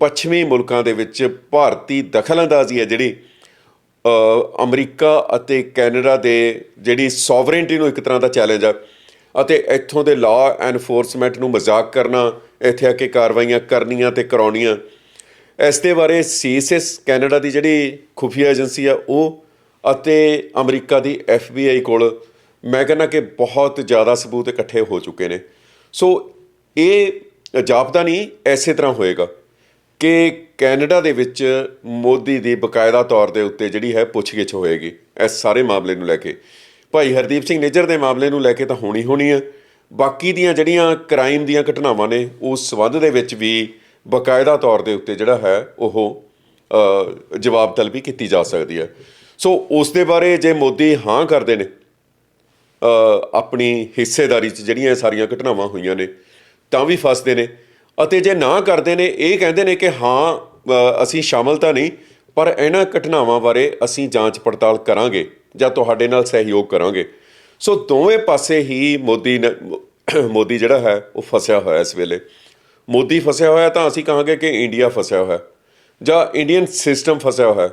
ਪੱਛਮੀ ਮੁਲਕਾਂ ਦੇ ਵਿੱਚ ਭਾਰਤੀ ਦਖਲਅੰਦਾਜ਼ੀ ਹੈ ਜਿਹੜੀ ਅਮਰੀਕਾ ਅਤੇ ਕੈਨੇਡਾ ਦੇ ਜਿਹੜੀ ਸੋਵਰੇਨਟੀ ਨੂੰ ਇੱਕ ਤਰ੍ਹਾਂ ਦਾ ਚੈਲੰਜ ਆ ਅਤੇ ਇੱਥੋਂ ਦੇ ਲਾਅ ਐਨਫੋਰਸਮੈਂਟ ਨੂੰ ਮਜ਼ਾਕ ਕਰਨਾ, ਇੱਥੇ ਆ ਕੇ ਕਾਰਵਾਈਆਂ ਕਰਨੀਆਂ ਤੇ ਕਰਾਉਣੀਆਂ। ਇਸ ਦੇ ਬਾਰੇ ਸੀਐਸਐਸ ਕੈਨੇਡਾ ਦੀ ਜਿਹੜੀ ਖੁਫੀਆ ਏਜੰਸੀ ਆ ਉਹ ਅਤੇ ਅਮਰੀਕਾ ਦੀ ਐਫਬੀਆਈ ਕੋਲ ਮੈਂ ਕਹਿੰਦਾ ਕਿ ਬਹੁਤ ਜ਼ਿਆਦਾ ਸਬੂਤ ਇਕੱਠੇ ਹੋ ਚੁੱਕੇ ਨੇ। ਸੋ ਇਹ ਜਾਪਦਾ ਨਹੀਂ ਐਸੇ ਤਰ੍ਹਾਂ ਹੋਏਗਾ। ਕਿ ਕੈਨੇਡਾ ਦੇ ਵਿੱਚ ਮੋਦੀ ਦੀ ਬਕਾਇਦਾ ਤੌਰ ਦੇ ਉੱਤੇ ਜਿਹੜੀ ਹੈ ਪੁੱਛਗਿੱਛ ਹੋਏਗੀ ਇਸ ਸਾਰੇ ਮਾਮਲੇ ਨੂੰ ਲੈ ਕੇ। ਭਾਈ ਹਰਦੀਪ ਸਿੰਘ ਨਿੱਜਰ ਦੇ ਮਾਮਲੇ ਨੂੰ ਲੈ ਕੇ ਤਾਂ ਹੋਣੀ ਹੋਣੀ ਹੈ ਬਾਕੀ ਦੀਆਂ ਜਿਹੜੀਆਂ ਕ੍ਰਾਈਮ ਦੀਆਂ ਘਟਨਾਵਾਂ ਨੇ ਉਸ ਸਬੰਧ ਦੇ ਵਿੱਚ ਵੀ ਬਕਾਇਦਾ ਤੌਰ ਦੇ ਉੱਤੇ ਜਿਹੜਾ ਹੈ ਉਹ ਅ, ਜਵਾਬ ਤਲਬੀ ਕੀਤੀ ਜਾ ਸਕਦੀ ਹੈ। ਸੋ ਉਸ ਦੇ ਬਾਰੇ ਜੇ ਮੋਦੀ ਹਾਂ ਕਰਦੇ ਨੇ ਆਪਣੀ ਹਿੱਸੇਦਾਰੀ 'ਚ ਜਿਹੜੀਆਂ ਇਹ ਸਾਰੀਆਂ ਘਟਨਾਵਾਂ ਹੋਈਆਂ ਨੇ ਤਾਂ ਵੀ ਫਸਦੇ ਨੇ। ਅਤੇ ਜੇ ਨਾ ਕਰਦੇ ਨੇ, ਇਹ ਕਹਿੰਦੇ ਨੇ ਕਿ ਹਾਂ ਅਸੀਂ ਸ਼ਾਮਲ ਤਾਂ ਨਹੀਂ, ਪਰ ਇਹਨਾਂ ਘਟਨਾਵਾਂ ਬਾਰੇ ਅਸੀਂ ਜਾਂਚ ਪੜਤਾਲ ਕਰਾਂਗੇ ਜਾਂ ਤੁਹਾਡੇ ਨਾਲ ਸਹਿਯੋਗ ਕਰਾਂਗੇ। ਸੋ ਦੋਵੇਂ ਪਾਸੇ ਹੀ ਮੋਦੀ ਨੇ, ਮੋਦੀ ਜਿਹੜਾ ਹੈ, ਉਹ ਫਸਿਆ ਹੋਇਆ ਇਸ ਵੇਲੇ। ਮੋਦੀ ਫਸਿਆ ਹੋਇਆ ਤਾਂ ਅਸੀਂ ਕਹਾਂਗੇ ਕਿ ਇੰਡੀਆ ਫਸਿਆ ਹੋਇਆ, ਜਾਂ ਇੰਡੀਅਨ ਸਿਸਟਮ ਫਸਿਆ ਹੋਇਆ।